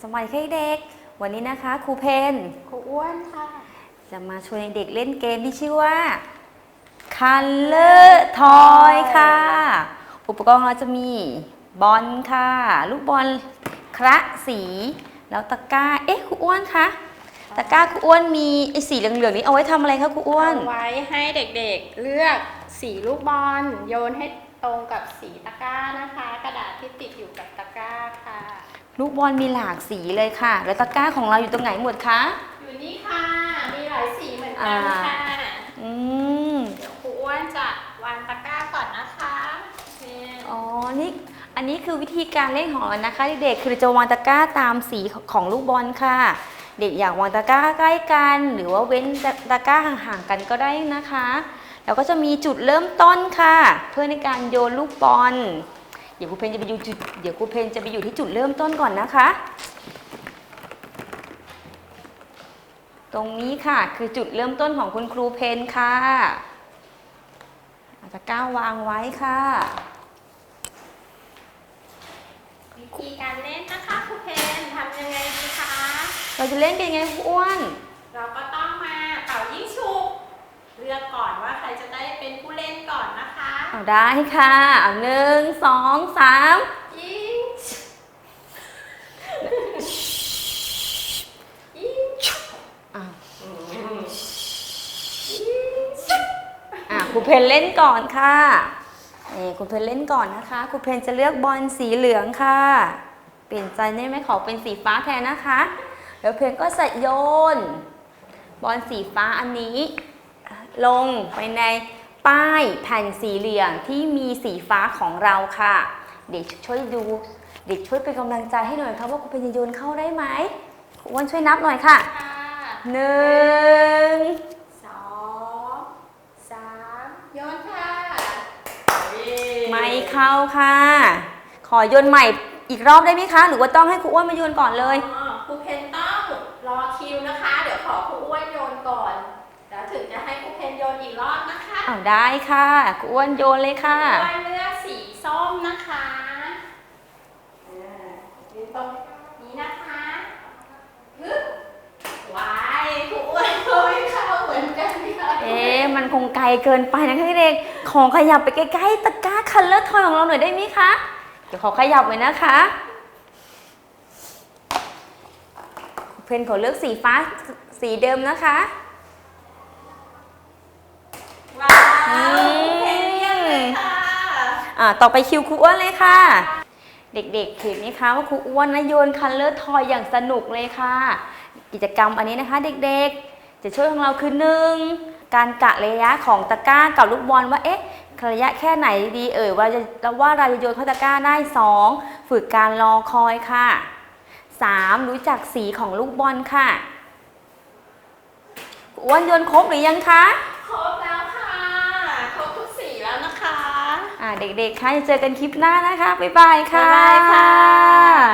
สวัสดีค่ะเด็ก วันนี้นะคะครูเพนครูอ้วนค่ะ จะมาชวนเด็กๆเล่นเกมที่ชื่อว่า Color Toy ค่ะ อุปกรณ์ของเราจะมีบอลค่ะ ลูกบอลคระสี แล้วตะกร้า เอ๊ะครูอ้วนคะตะกร้าครูอ้วนมีไอ้สีเหลืองๆนี้เอาไว้ทำอะไรคะครูอ้วน เอาไว้ให้เด็กๆเลือกสีลูกบอลโยนให้ ตรงกับสีตะกร้านะคะ กระดาษที่ติดอยู่กับตะกร้าค่ะ ลูกบอลมีหลากสีเลยค่ะ แล้วตะกร้าของเราอยู่ตรงไหนหมดคะอยู่นี่ค่ะ มีหลายสีเหมือนกันค่ะอืมเดี๋ยวครูอ้วนจะวางตะกร้าก่อนนะคะนี่อ๋อนี่อันนี้คือวิธีการเล่นของเรานะคะเด็กๆคือจะวางตะกร้าตามสีของลูกบอลค่ะ เด็กอยากวางตะกร้าใกล้กัน หรือว่าเว้นตะกร้าห่างๆกันก็ได้นะคะ แล้วก็จะมีจุดเริ่มต้นค่ะ เพื่อในการโยนลูกบอล เดี๋ยวครูเพนจะไปอยู่จุดเดี๋ยวครูเพนจะไปอยู่ที่จุดเริ่มต้นก่อนนะคะ ตรงนี้ค่ะคือจุดเริ่มต้นของคุณครูเพนค่ะเอาตะกร้าวางไว้ค่ะวิธีการเล่นนะคะครูเพนทำยังไงดีคะเราจะเล่นกันยังไงครูอ้วน เราก็ต้องมาเป่ายิ่งฉุบ เลือกก่อนว่าใครจะได้เป็นผู้เล่นก่อนนะคะเอาได้ค่ะเอาหนึ่งสองสามยิงยิงอะยิงอะครูเพนเล่นก่อนค่ะนี่ครูเพนเล่นก่อนนะคะครูเพนจะเลือกบอลสีเหลืองค่ะ เปลี่ยนใจได้ไหมขอเป็นสีฟ้าแทนนะคะ แล้วเพนก็ใส่โยน บอลสีฟ้าอันนี้ ลงไปในป้ายแผ่นสีเหลืองที่มีสีฟ้าของเราค่ะ เด็กช่วยดู เด็กช่วยเป็นกำลังใจให้หน่อยครับว่าครูเพนจะโยนเข้าได้ไหมครูอ้วนช่วยนับหน่อยค่ะค่ะหนึ่งสองสามโยนค่ะ ไม่เข้าค่ะ ขอโยนใหม่อีกรอบได้ไหมคะ หรือว่าต้องให้ครูอ้วนมาโยนก่อนเลย อ๋อครูเพนต้องรอคิวนะคะ เดี๋ยวขอครูอ้วนโยนก่อน แล้วถึงจะให้ครูเพนโยนอีกรอบนะคะอ้าวได้ค่ะครูอ้วนโยนเลยค่ะ ครูอ้วนเลือกสีส้มนะคะอ่ายืนตรงนี้นะคะฮึบวายครูอ้วนก็ไม่เข้าเหมือนกันค่ะเอ๊ะมันคงไกลเกินไปนะคะเด็กของขยับไปใกล้ๆตะกร้าคันเลอร์ทอยของเราหน่อยได้ไหมคะ เดี๋ยวขอขยับไว้นะคะ เพนขอเลือกสีฟ้าสีเดิมนะคะ ว้าวครู เพนเรียกเลยค่ะ อ่าต่อไปคิวครูอ้วนเลยค่ะ เด็กๆเห็นไหมคะว่าครูอ้วนนะโยนคันเลอร์ทอยอย่างสนุกเลยค่ะ กิจกรรมอันนี้นะคะ เด็กๆ จะช่วยของเราคือหนึ่งการกะระยะของตะกร้ากับลูกบอลว่าเอ๊ะระยะแค่ไหนดีเอ่ยว่าจะแล้วว่าเราจะโยนเข้าตะกร้าได้สองฝึกการรอคอยค่ะสามรู้จักสีของลูกบอลค่ะอ้วนโยนครบหรือยังคะ ครบแล้วค่ะ ครบทุกสีแล้วนะคะ อ่า เด็กๆค่ะจะเจอกันคลิปหน้านะคะ บ๊ายบายค่ะ บ๊ายบายค่ะ